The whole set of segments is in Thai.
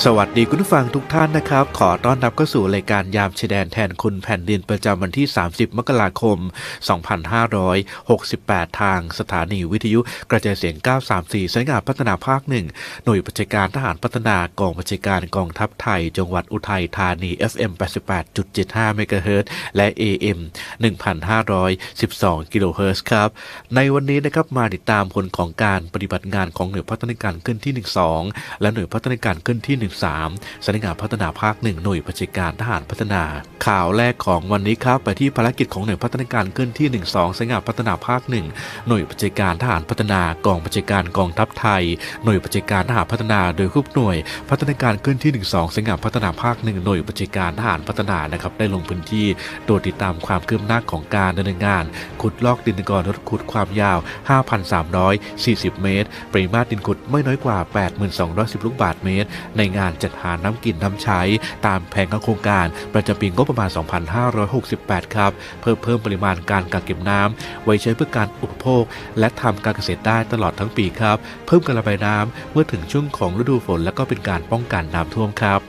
สวัสดีคุณผู้ฟังทุกท่านนะครับ ขอต้อนรับเข้าสู่รายการยามชายแดนแทนคุณแผ่นดินประจำวันที่ 30 มกราคม 2568 ทางสถานีวิทยุกระจายเสียง 934สายงานพัฒนาภาคหนึ่งหน่วยประชาการทหารพัฒนากองประชาการกองทัพไทย จังหวัดอุทัยธานี FM 88.75 เมกะเฮิรตซ์และ AM 1,512 กิโลเฮิรตซ์ครับ ในวันนี้นะครับมาติดตามผลของการปฏิบัติงานของหน่วยพัฒนาการขึ้นที่ 12 และหน่วยพัฒนาการขึ้นที่13สำนักงานพัฒนาภาคหนึ่งหน่วยประชาการทหารพัฒนา ข่าวแรกของวันนี้ครับไปที่ภารกิจของหน่วยพัฒนาการขึ้นที่ 12สำนักงานพัฒนาภาคหนึ่งหน่วยประชาการทหารพัฒนากองประชาการกองทัพไทย หน่วยประชาการทหารพัฒนา โดยควบหน่วย พัฒนาการขึ้นที่ 12สำนักงานพัฒนาภาคหนึ่งหน่วยประชาการทหารพัฒนานะครับได้ลงพื้นที่ตรวจติดตามความคืบหน้าของการดำเนินงาน ขุดลอกดินกรรถขุดความยาว 5,340 เมตร ปริมาตรดินขุดไม่น้อยกว่า 8,210 ลูกบาศก์เมตร ในงานจัดหาน้ำกินน้ำใช้ ตามแผนของโครงการประจำปีงบประมาณ 2568 ครับ เพิ่มเพิ่มปริมาณการกักเก็บน้ำไว้ใช้เพื่อการอุปโภค และทำการเกษตรได้ตลอดทั้งปีครับ เพิ่มการระบายน้ำเมื่อถึงช่วงของฤดูฝน และก็เป็นการป้องกันน้ำท่วมครับ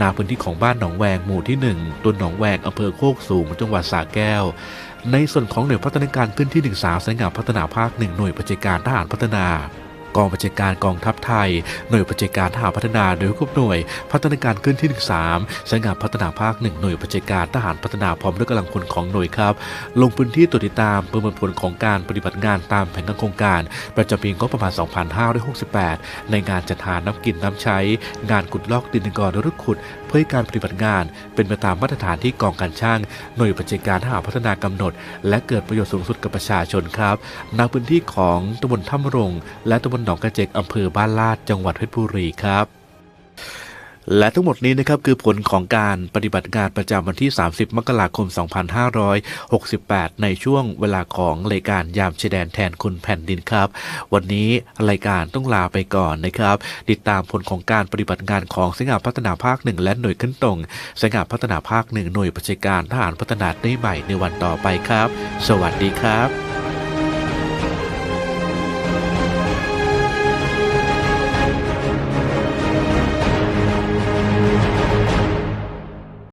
นาพื้นที่ของบ้านหนองแวงหมู่ที่ 1ตำบลหนองแวงอำเภอโคกสูงจังหวัดสระแก้วในส่วนของหน่วยพัฒนาการขึ้นที่ 1 3สำนักงานพัฒนาภาคหนึ่งหน่วยประชาการทหารพัฒนา กองบัญชาการกองทัพไทย หน่วยบัญชาการทหารพัฒนาโดยควบหน่วย พัฒนาการขึ้นที่ 13สำนักงานพัฒนาภาคหนึ่งหน่วยบัญชาการทหารพัฒนาพร้อมด้วยกำลังพลของหน่วยครับ ลงพื้นที่ตรวจติดตามประเมินผลของการปฏิบัติงานตามแผนงานโครงการ ประจำปีงบประมาณ 2568 ในงานจัดหาน้ำกินน้ำใช้ งานขุดลอกดินกรรุกขุด พื่อให้การปฏิบัติงาน เป็นไปตามมาตรฐานที่กองการช่าง หน่วยปฏิการทหารพัฒนากำหนด และเกิดประโยชน์สูงสุดกับประชาชนครับณพื้นที่ของตำบลถ้ำรง และตำบลหนองกระเจกอำเภอบ้านลาดจังหวัดเพชรบุรีครับ และทั้งหมดนี้นะครับคือผลของการปฏิบัติงานประจำวันที่ 30 มกราคม 2568 ในช่วงเวลาของรายการยามชายแดนแทนคุณแผ่นดินครับ วันนี้รายการต้องลาไปก่อนนะครับ ติดตามผลของการปฏิบัติงานของสำนักงาพัฒนาภาคหนึ่งและหน่วยขึ้นตรงสำนักงาพัฒนาภาคหนึ่งหน่วยประชาการทหารพัฒนาได้ใหม่ในวันต่อไปครับ สวัสดีครับ